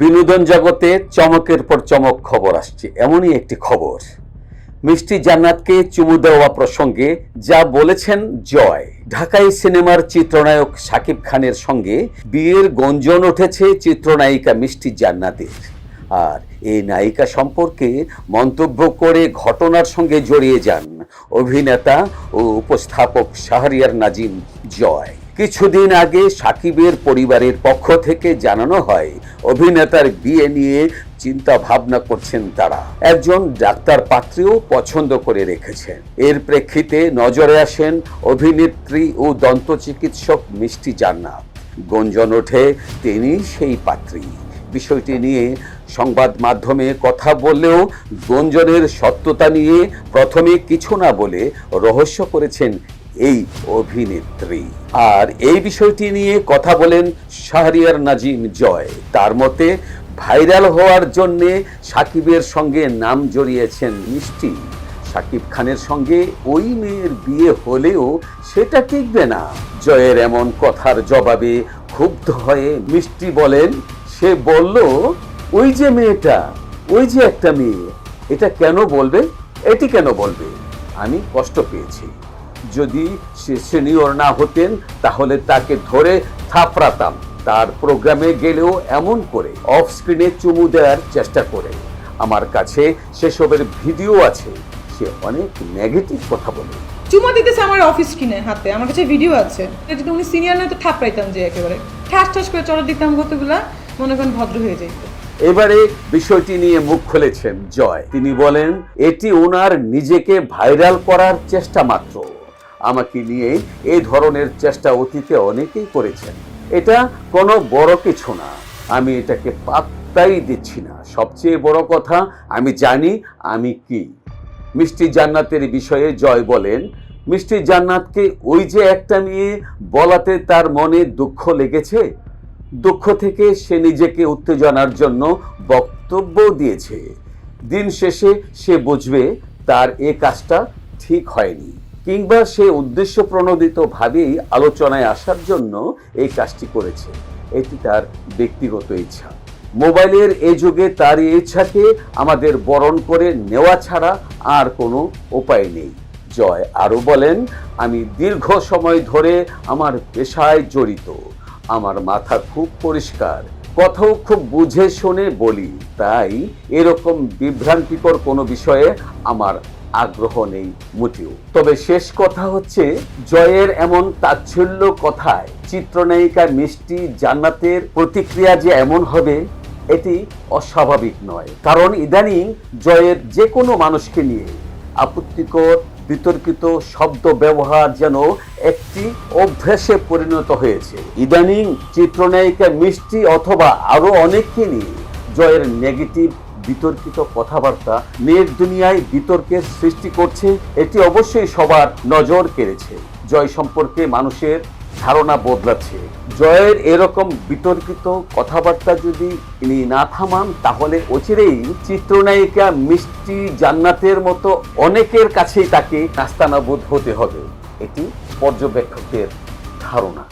বিনোদন জগতে চমকের পর চমক খবর আসছে। এমনই একটি খবর। মিষ্টি জান্নাতকে চুমু দেওয়া প্রসঙ্গে যা বলেছেন জয়। ঢাকাই সিনেমার চিত্রনায়ক শাকিব খানের সঙ্গে বিয়ের গঞ্জন উঠেছে চিত্রনায়িকা মিষ্টি জান্নাতের। আর এই নায়িকা সম্পর্কে মন্তব্য করে ঘটনার সঙ্গে জড়িয়ে যান অভিনেতা ও উপস্থাপক শাহরিয়ার নাজিম জয়। কিছুদিন আগে সাকিবের পরিবারের পক্ষ থেকে জানানো হয়, অভিনেতার বিয়ে নিয়ে চিন্তা ভাবনা করছেন তারা। একজন ডাক্তার পাত্রীও পছন্দ করে রেখেছেন। এর প্রেক্ষিতে নজরে আসেন অভিনেত্রী ও দন্ত চিকিৎসক মিষ্টি জান্নাত। গঞ্জন ওঠে, তিনি সেই পাত্রী। বিষয়টি নিয়ে সংবাদ মাধ্যমে কথা বললেও গঞ্জনের সত্যতা নিয়ে প্রথমে কিছু না বলে রহস্য করেছেন এই অভিনেত্রী। আর এই বিষয়টি নিয়ে কথা বলেন শাহরিয়ার নাজিম জয়। তার মতে, ভাইরাল হওয়ার জন্যে সাকিবের সঙ্গে নাম জড়িয়েছেন মিষ্টি। সাকিব খানের সঙ্গে ওই মেয়ের বিয়ে হলেও সেটা টিকবে না। জয়ের এমন কথার জবাবে ক্ষুব্ধ হয়ে মিষ্টি বলেন, সে বলল, ওই যে মেয়েটা, ওই যে একটা মেয়ে, এটা কেন বলবে? এটি কেন বলবে? আমি কষ্ট পেয়েছি। যদি সে সিনিয়র না হতেন তাহলে তাকে ধরে থাপড়াতাম। তার প্রোগ্রামে গেলেও এমন করে অফ স্ক্রিনে চুমু দেওয়ার চেষ্টা করে। আমার কাছে সেসবের ভিডিও আছে সে অনেক নেগেটিভ কথা বলে। চুমা দিতেছে আমার অফিস কিনে হাতে। আমার কাছে ভিডিও আছে। যদি উনি সিনিয়র নয় তো থাপড়াইতাম যে একেবারে। ঠাস ঠাস করে চড়া দিতাম কতগুলা মনে করেন ভদ্র হয়ে যাইতো এবারে বিষয়টি নিয়ে মুখ খুলেছেন জয়। তিনি বলেন এটি ওনার নিজেকে ভাইরাল করার চেষ্টা মাত্র। আমাকে নিয়ে এই ধরনের চেষ্টা অতীতে অনেকেই করেছেন। এটা কোনো বড় কিছু না। আমি এটাকে পাত্তাই দিচ্ছি না। সবচেয়ে বড় কথা, আমি জানি আমি কি। মিষ্টি জান্নাতের বিষয়ে জয় বলেন। মিষ্টি জান্নাতকে ওই যে একটা মেয়ে বলাতে তার মনে দুঃখ লেগেছে? দুঃখ থেকে সে নিজেকে উত্তেজনার জন্য বক্তব্য দিয়েছে। দিন শেষে সে বুঝবে তার এ কাজটা ঠিক হয়নি। কিংবা সে উদ্দেশ্য প্রণোদিতভাবেই আলোচনায় আসার জন্য এই কাজটি করেছে। এটি তার ব্যক্তিগত ইচ্ছা। মোবাইলের এ যুগে তার ইচ্ছাকে আমাদের বরণ করে নেওয়া ছাড়া আর কোনো উপায় নেই। জয় আরও বলেন, আমি দীর্ঘ সময় ধরে আমার পেশায় জড়িত। আমার মাথা খুব পরিষ্কার। কথাও খুব বুঝে শুনে বলি। তাই এরকম বিভ্রান্তিকর কোনো বিষয়ে আমার আগ্রহ নেই মোটেও। তবে শেষ কথা হচ্ছে, জয়ের এমন তাচ্ছল্য কথায় চিত্রনায়িকা মিষ্টি জান্নাতের প্রতিক্রিয়া যে এমন হবে, এটি অস্বাভাবিক নয়। কারণ ইদানিং জয়ের যে কোনো মানুষকে নিয়ে আপত্তিকর, বিতর্কিত শব্দ ব্যবহার যেন একটি অভ্যাসে পরিণত হয়েছে। ইদানিং চিত্রনায়িকা মিষ্টি অথবা আরও অনেককে নিয়ে জয়ের নেগেটিভ বিতর্কিত কথাবার্তা নেট দুনিয়ায় বিতর্কের সৃষ্টি করছে, এটি অবশ্যই সবার নজর কেড়েছে। জয় সম্পর্কে মানুষের ধারণা বদলাচ্ছে। জয়ের এরকম বিতর্কিত কথাবার্তা যদি তিনি না থামান, তাহলে অচিরেই চিত্রনায়িকা মিষ্টি জান্নাতের মতো অনেকের কাছেই তাকে নাস্তানাবোধ হতে হবে। এটি পর্যবেক্ষকদের ধারণা।